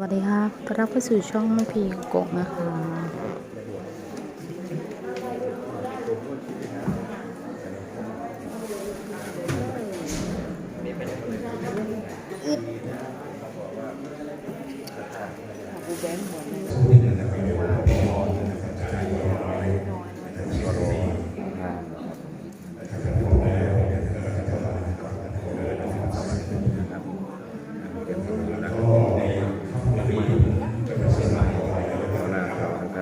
สวัสดีค่ะต้อนรับเข้าสู่ช่องพีกกนะคะ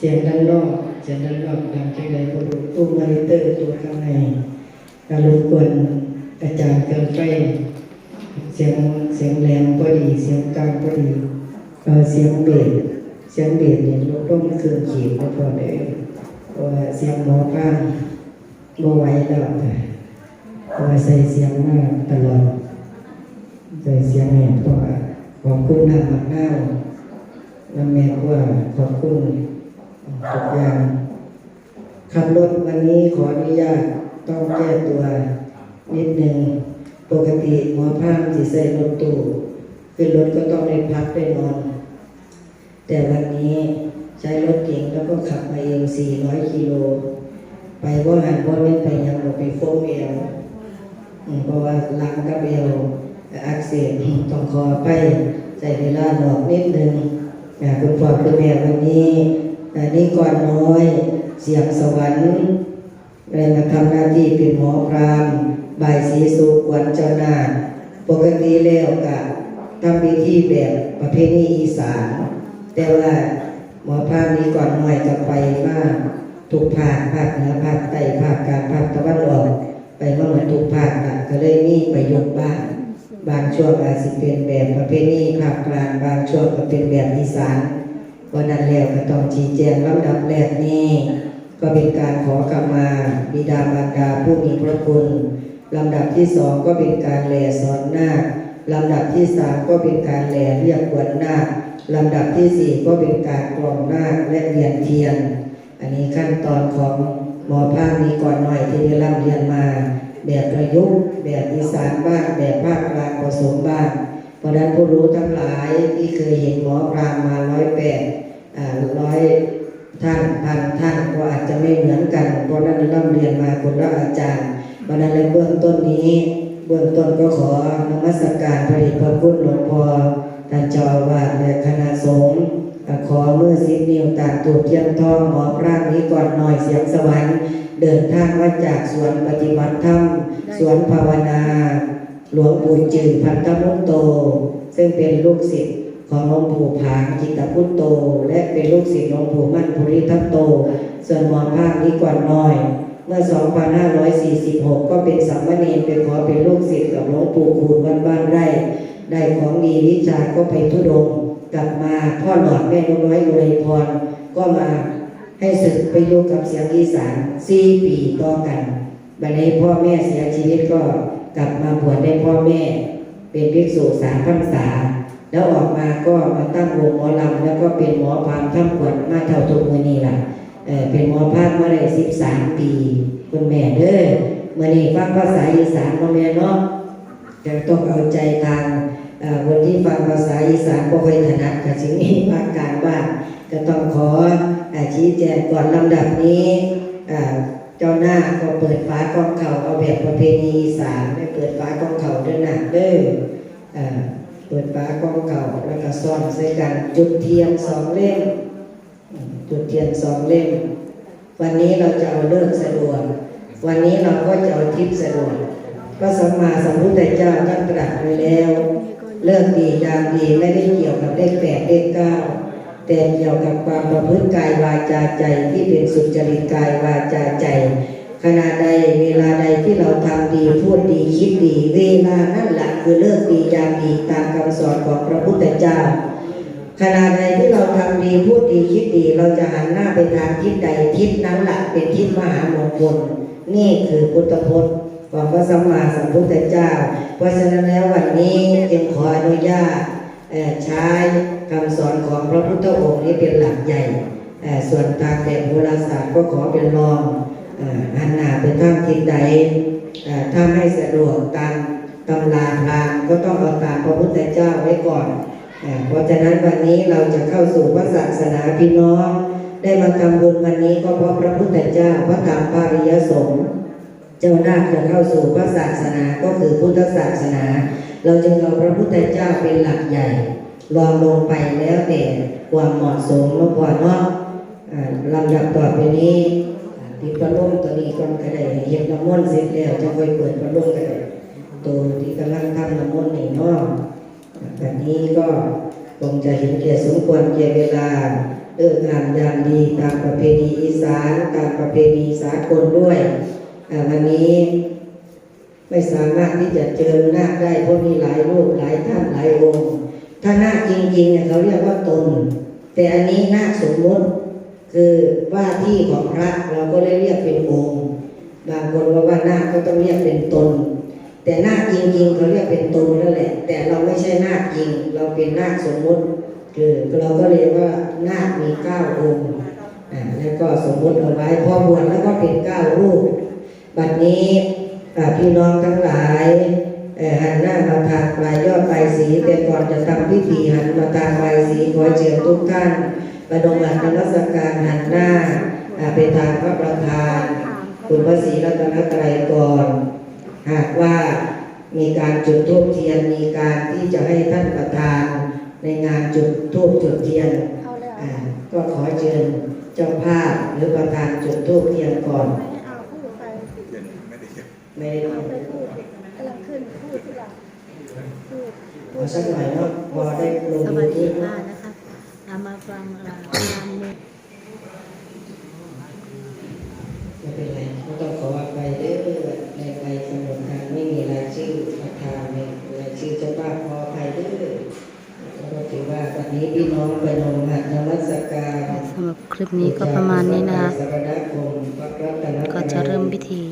เสียงดังนอกเสียงดังนอกดังที่ใดก็รู้ตู้มอนิเตอร์ตัวข้างในการรบกวนกระจายเกินไปเสียงเสียงแหลมก็ดีเสียงกลางก็ดีเสียงเบสเสียงเบสเนี่ยลดลงเครื่องขีดก็พอได้เพราะว่าเสียงหมอข้างบ่ไหวแล้วค่ะเพราะว่าใส่เสียงมาตลอดใจเสียงแม่เพราะว่าขอบคุณน้ำมักน้าวน้ำแม่ว่าขอบคุณ ทุกอย่างขับรถวันนี้ขออนุญาตต้องแก้ตัว นิดหนึ่งปกติหมอพามสิใส่รถตู้ขึ้นรถก็ต้องได้พักได้นอน แต่วันนี้ใช้รถเก๋งแล้วก็ขับมาเอง 400 กิโล ไปว่าหันว่าไม่ไปยังบ่ไปโฟมเอวเพราะว่าลังกับเอวอักเสบต้องขอไปใส่เวลาหลอกนิดนึงคุณพ่อคุณแม่วันนี้ อันนี้ก่อนน้อย เสียงสวรรค์ได้มาทำหน้าที่เป็นหมอพรามบายสีสุกวนเจ้าน้าปกติแล้วกะทำพิธีแบบประเพณีอีสาน แต่ว่าหมอพรามนี้ก่อนหน้อยก็ไปมากทุกภาคภาคเหนือภาคใต้ภาคกลางภาคตะวันออก ไปเมื่อเหมือนทุกภาคน่ะก็เลยมีประโยชน์บ้างบางช่วงอาจสิเป็นแบบประเพณีภาคกลาง บางช่วงก็เป็นแบบอีสาน วันนั้นแล้วก็ต้องชี้แจงลำดับแรกนี้ก็เป็นการขอกรรมาบิดามารดาผู้มีพระคุณลำดับที่สองก็เป็นการแหล่สอนนาคลำดับที่สามก็เป็นการแหล่เรียกขวัญนาคลำดับที่สี่ก็เป็นการกรองนาคและเวียนเทียน อันนี้ขั้นตอนของหมอภาคนี้ก่อนหน่อยที่ได้ร่ำเรียนมา แบบประยุกต์แบบอีสานบ้างแบบภาคกลางผสมบ้างเพราะฉะนั้นผู้รู้ทั้งหลายที่เคยเห็นหมอพรามมา บื้องต้นนี้ เบื้องต้นก็ขอนมัสการพระเดชพระคุณหลวงพ่อท่านเจ้าวาสและคณะสงฆ์ขอเมื่อสิบนิ้วตามตูดเทียมทองหมอพระนี้ก่อนหน่อยเสียงสวรรค์ เดินทางมาจากสวนปฏิบัติธรรมสวนภาวนา หลวงปู่จืดพันธมุตโต ซึ่งเป็นลูกศิษย์ของหลวงปู่ผางจิตพุตโต และเป็นลูกศิษย์หลวงปู่มั่นภูริทัตโต ส่วนหมอภาคนี้ก่อนหน่อย เมื่อ 2546 ก็เป็นสามเณรไปขอเป็นลูกศิษย์กับหลวงปู่คูณวัดบ้านไร่ ได้ของดีวิชาก็ไปทุดง กลับมาพ่อหลอดแม่นกน้อยอุไรพร ก็มาให้ศึกไปอยู่กับเสียงอีสานสี่ปีต่อกันบัดนี้พ่อแม่เสียชีวิตก็กลับมาบวชได้พ่อแม่ เป็นภิกษุสามพรรษา แล้วออกมาก็มาตั้งวงหมอลำแล้วก็เป็นหมอพามข้ามขวดมาเท่าทุกมือนี้ล่ะ เป็นหมอพาดมาได้สิบสามปีคุณแม่เด้อมื่อนี้ฟังภาษาอีสานพ่อแม่เนาะจะต้องเอาใจทางคนที่ฟังภาษาอีสานก็ค่อยถนัดกับสิ่งนี้ภาคกลางบ้างก็ต้องขอชี้แจงก่อนลำดับนี้เจ้าหน้าก็เปิดฝากองเข่าเอาแบบประเพณีอีสานไม่เปิดฝากองเข่าด้อหนักเด้อเปิดฝากองเข่าแล้วก็ซ่อนใส่กันจุดเทียนสองเล่ม จุดเทียนสองเล่ม วันนี้เราจะเอาเลิกสะดวก วันนี้เราก็จะเอาทิพย์สะดวกพระสัมมาสัมพุทธเจ้าท่านตรัสไว้แล้ว เลิกดียามดีไม่ได้เกี่ยวกับเลขแปดเลขเก้าแต่เกี่ยวกับความประพฤติกายวาจาใจที่เป็นสุจริตกายวาจาใจ ขณะใดเวลาใดที่เราทำดีพูดดีคิดดี เวลานั่นแหละคือเลิกดียามดีตามคำสอนของพระพุทธเจ้า ขณะใดที่เราทำดีพูดดีคิดดี เราจะหันหน้าไปทางทิศใดทิศนั้นหละเป็นทิศมหามงคลนี่คือพุทธพจน์ของพระสัมมาสัมพุทธเจ้า เพราะฉะนั้นแล้ววันนี้จึงขออนุญาตใช้คำสอนของพระพุทธองค์นี้เป็นหลักใหญ่ ส่วนทางแบบโหราศาสตร์ก็ขอเป็นรองอ่อหันหน้าไปทางทิศใดเอ่อถ้าไม่สะดวกตามตำราพราหมก็ต้องเอาตามพระพุทธเจ้าไว้ก่อน เพราะฉะนั้นวันนี้เราจะเข้าสู่พระศาสนาพี่น้อง ได้มาทำบุญวันนี้ก็เพราะพระพุทธเจ้าพระธรรมปาริยสงฆ์เจ้านาคจะเข้าสู่พระศาสนาก็คือพุทธศาสนา เราจึงเอาพระพุทธเจ้าเป็นหลักใหญ่รองลงไปแล้วแต่ความเหมาะสมมื่อก่อนเนาะอ่าลำดับต่อไปนี้อ่าติดพัดลมตัวนี้ก่อนก็ได้เย็บน้ำมนต์เสร็จแล้วจะค่อยเปิดพัดลมก็ได้ตัวที่กำลังทำน้ำมนต์นี่เนาะ แบบนี้ก็คงจะเห็นแก่สมควรแก่เวลาเลิกงานยามดีตามประเพณีอีสานตามประเพณีสากลด้วยอ่วันนี้ไม่สามารถที่จะเจอหน้าได้เพราะมีหลายรูปหลายท่านหลายองค์ ถ้านาจริงๆเนี่ยเขาเรียกว่าตน แต่อันนี้หน้าสมมติคือว่าที่ของพระเราก็เลยเรียกเป็นองค์ บางคนว่าว่าหน้าก็ต้องเรียกเป็นตน แต่นาคจริงๆเขาเรียกเป็นตนนั่นแหละ แต่เราไม่ใช่นาคจริง เราเป็นนาคสมมุติคือเราก็เรียกว่านาคมีเก้าองค์อ่าแล้วก็สมมุติเอาไว้พอบวชแล้วก็เป็นเก้ารูปบัดนี้พี่น้องทั้งหลายหันหน้ามาทางปลายยอดปลายสีแต่ก่อนจะทำพิธีหันมาทางปลายสีขอเชิญทุกท่านประดมอัตนมัสการหันหน้าอ่าไปทางพระประธานคุณพระศรีรัตนตรัยก่อน หากว่ามีการจุดธูปเทียนมีการที่จะให้ท่านประธาน ในงานจุดธูปจุดเทียนอ่าก็ขอเชิญเจ้าภาพหรือประธานจุดธูปเทียนก่อนเอาพูดไปไม่ได้เอาไปพูดกำลังขึ้นพูดที่หลังพูดขอสักหน่อยเนาะพอได้ลงสมืวัอสดีที่ค่ะเนาะนะคะเอามาฟังราวงานนี้ ไม่เป็นไรไม่ต้องขออภัยเด้อในใบกำหนดการไม่มีรายชื่อประธานในรายชื่อเจ้าภาพขออภัยเด้อแล้วก็ถือว่าวันนี้พี่น้องไปนมหัดนมัสการ สำหรับค ลิปนี้ก็ประมาณนี้นะคะ ก็จะเริ่มพิธี